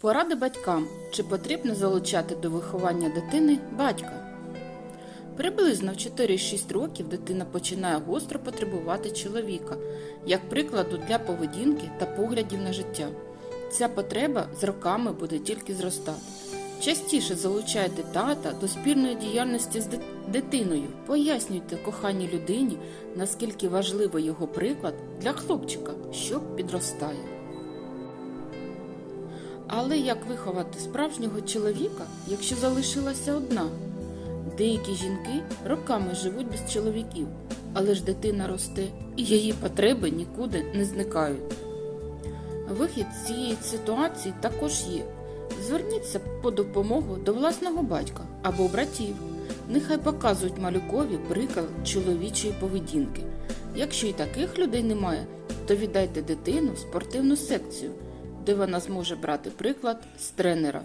Поради батькам. Чи потрібно залучати до виховання дитини батька? Приблизно в 4-6 років дитина починає гостро потребувати чоловіка, як прикладу для поведінки та поглядів на життя. Ця потреба з роками буде тільки зростати. Частіше залучайте тата до спільної діяльності з дитиною. Пояснюйте коханій людині, наскільки важливий його приклад для хлопчика, що підростає. Але як виховати справжнього чоловіка, якщо залишилася одна? Деякі жінки роками живуть без чоловіків, але ж дитина росте, і її потреби нікуди не зникають. Вихід з цієї ситуації також є. Зверніться по допомогу до власного батька або братів. Нехай показують малюкові приклад чоловічої поведінки. Якщо і таких людей немає, то віддайте дитину в спортивну секцію, де вона зможе брати приклад з тренера.